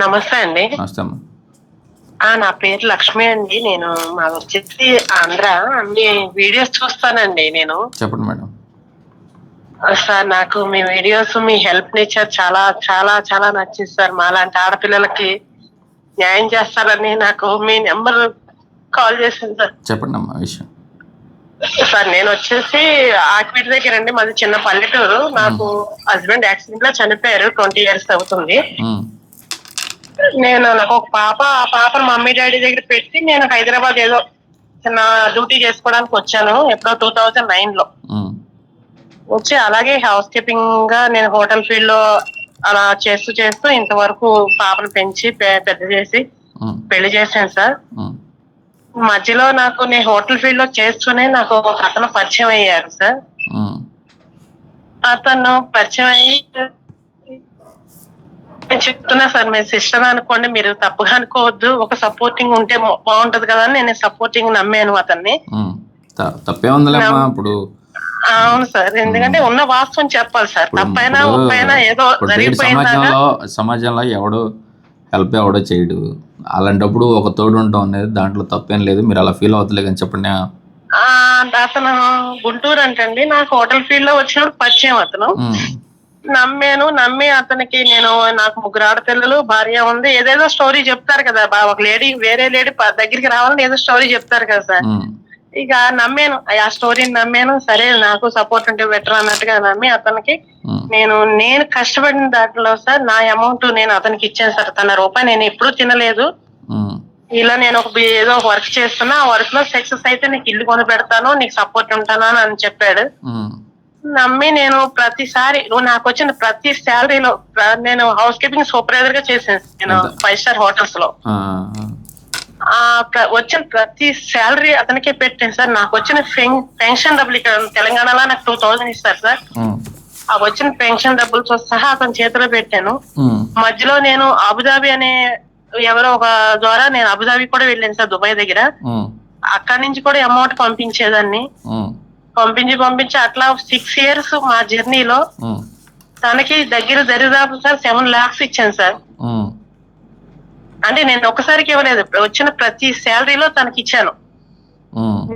నమస్తే అండి. నా పేరు లక్ష్మి అండి. నేను మాది వచ్చేసి ఆంధ్ర. మీ వీడియోస్ చూస్తానండి నేను. చెప్పండి మేడం. సార్ నాకు మీ వీడియోస్ మీ హెల్ప్ నేచర్ చాలా చాలా చాలా నచ్చింది సార్. మాలాంటి ఆడపిల్లలకి న్యాయం చేస్తారని నాకు మీ నెంబర్ కాల్ చేసింది సార్. చెప్పండి అమ్మా విషయం. సార్ నేను వచ్చేసి ఆకివీటి దగ్గర అండి. మాది చిన్న పల్లెటూరు. నాకు హస్బెండ్ యాక్సిడెంట్లో చనిపోయారు. ట్వంటీ ఇయర్స్ అవుతుంది. నేను నాకు ఒక పాప ఆ పాపను మమ్మీ డాడీ దగ్గర పెట్టి నేను హైదరాబాద్ ఏదో చిన్న డ్యూటీ చేసుకోవడానికి వచ్చాను ఎప్పుడో టూ థౌజండ్ నైన్లో వచ్చి అలాగే హౌస్ కీపింగ్గా నేను హోటల్ ఫీల్డ్లో అలా చేస్తూ చేస్తూ ఇంతవరకు పాపను పెంచి పెద్ద చేసి పెళ్ళి చేశాను సార్. మధ్యలో నాకు నేను హోటల్ ఫీల్డ్లో చేస్తూనే నాకు ఒక అతను పరిచయం అయ్యారు సార్. అతను పరిచయం అయ్యి నేను చెప్తున్నా సార్ మీ సిస్టర్ అనుకోండి మీరు తప్పుగా అనుకోవద్దు. ఒక సపోర్టింగ్ ఉంటే బాగుంటది కదా అని నేను సపోర్టింగ్ నమ్మాను అతన్ని. తప్పే ఉందిలేమ్మా ఇప్పుడు. అవును సార్ ఎందుకంటే ఉన్న వాస్తవం చెప్పాలి సార్. తప్పైనా ఒప్పైనా ఏదో సమాజంలో సమాజంలో ఎవడు హెల్ప్ ఎవడో చేయడు. అలాంటప్పుడు ఒక తోడు ఉండటం అనేది దాంట్లో తప్పేం లేదు. మీరు అలా ఫీల్ అవుతలే కానీ చెప్పండి అతను గుంటూరు అంటండి. నాకు హోటల్ ఫీల్డ్లో వచ్చినప్పుడు పరిచయం అతను. నమ్మాను నమ్మి అతనికి నేను నాకు ముగ్గురు ఆడపిల్లలు భార్య ఉంది. ఏదేదో స్టోరీ చెప్తారు కదా బా ఒక లేడీ వేరే లేడీ దగ్గరికి రావాలని ఏదో స్టోరీ చెప్తారు కదా సార్. ఇక నమ్మాను. ఆ స్టోరీని నమ్మాను. సరే నాకు సపోర్ట్ ఉంటే బెటర్ అన్నట్టుగా నమ్మి అతనికి నేను నేను కష్టపడిన దాంట్లో సార్ నా అమౌంట్ నేను అతనికి ఇచ్చాను సార్. తన రూపాయి నేను ఎప్పుడూ తినలేదు. ఇలా నేను ఒక ఏదో ఒక వర్క్ చేస్తున్నా. ఆ వర్క్లో సక్సెస్ అయితే నీకు ఇల్లు కొని పెడతాను నీకు సపోర్ట్ ఉంటాను అని చెప్పాడు. నమ్మి నేను ప్రతిసారి నువ్వు నాకు వచ్చిన ప్రతి శాలరీలో నేను హౌస్ కీపింగ్ సూపర్వైజర్గా చేశాను నేను? ఫైవ్ స్టార్ హోటల్స్లో ఆ, వచ్చిన ప్రతి శాలరీ అతనికే పెట్టాను సార్. నాకు వచ్చిన పెన్- పెన్షన్ డబ్బులు ఇక్కడ తెలంగాణలో నాకు టూ థౌసండ్ ఇస్తారు సార్. ఆ. వచ్చిన పెన్షన్ డబ్బులతో సహా అతని చేతిలో పెట్టాను. మధ్యలో నేను అబుదాబి అనే ఎవరో ఒక ద్వారా నేను అబుదాబి కూడా వెళ్ళాను సార్ దుబాయ్ దగ్గర. అక్కడి నుంచి కూడా అమౌంట్ పంపించేదాన్ని. పంపించి పంపించి అట్లా సిక్స్ ఇయర్స్ మా జర్నీలో తనకి దగ్గర దరిదాపు సార్ సెవెన్ లాక్స్ ఇచ్చాను సార్. అంటే నేను ఒక్కసారికి ఇవ్వలేదు. వచ్చిన ప్రతి శాలరీలో తనకి ఇచ్చాను.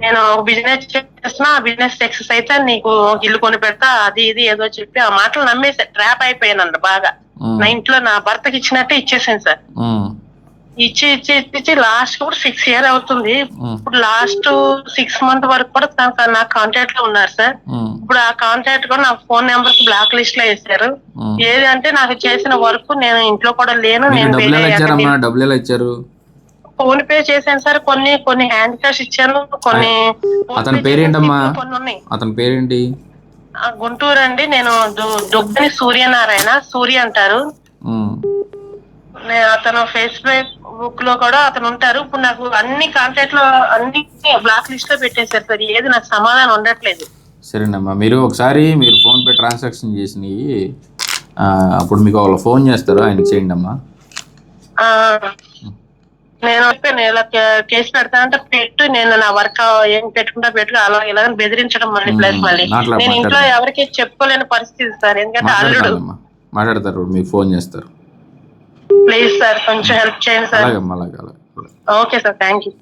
నేను బిజినెస్ చేస్తున్నా ఆ బిజినెస్ సక్సెస్ అయితే నీకు ఇల్లు కొని పెడతా అది ఇది ఏదో చెప్పి ఆ మాటలు నమ్మేసా. ట్రాప్ అయిపోయాను బాగా. నా ఇంట్లో నా భర్తకి ఇచ్చినట్టే ఇచ్చేసాను సార్. ఇచ్చి ఇచ్చి ఇచ్చి లాస్ట్ కూడా సిక్స్ ఇయర్ అవుతుంది. ఇప్పుడు లాస్ట్ సిక్స్ మంత్ వరకు కూడా తన నా కాంటాక్ట్లో ఉన్నారు సార్. ఇప్పుడు ఆ కాంటాక్ట్ కూడా నా ఫోన్ నెంబర్ బ్లాక్ లిస్ట్లో ఉమ్. ఏది అంటే నాకు చేసిన వర్క్ నేను ఇంట్లో కూడా లేను నేను ఇచ్చారు? ఫోన్ పే చేశాను సార్. కొన్ని కొన్ని హ్యాండ్ క్యాష్ ఇచ్చాను కొన్ని అతని పేరేంటమ్మా? కొన్ని ఉన్నాయి. అతని పేరేంటి? గుంటూరు అండి. నేను దు- దుగ్గని సూర్యనారాయణ సూర్య అంటారు. అతను ఫేస్బుక్ బుక్లో కూడా అతను ఉంటారు. ఇప్పుడు నాకు అన్ని కాంటాక్ట్లో అన్ని బ్లాక్ లిస్ట్లో పెట్టేశారు సార్. ఏది నాకు సమాధానం ఉండట్లేదు. సరేనమ్మా. మీరు ఒకసారి మీరు ఫోన్పే ట్రాన్సాక్షన్ చేసినవి అప్పుడు మీకు వాళ్ళు ఫోన్ చేస్తారు ఆయనకి చేయండి అమ్మా. నేను చెప్పాను ఇలా కేసు పెడతా అంటే పెట్టు. నేను నా వర్క్ ఏం పెట్టుకుంటా పెట్టు. అలా ఇలా బెదిరించడం మళ్ళీ ప్లస్. మళ్ళీ. నేను ఇంట్లో. ఎవరికి చెప్పుకోలేని పరిస్థితి సార్. ఎందుకంటే అల్లుడు. మాట్లాడతారు మీకు ఫోన్ చేస్తారు. ప్లీజ్ సార్ కొంచెం హెల్ప్ చేయండి సార్ అలాగమ్మా అలాగే అలాగే. Okay sir thank you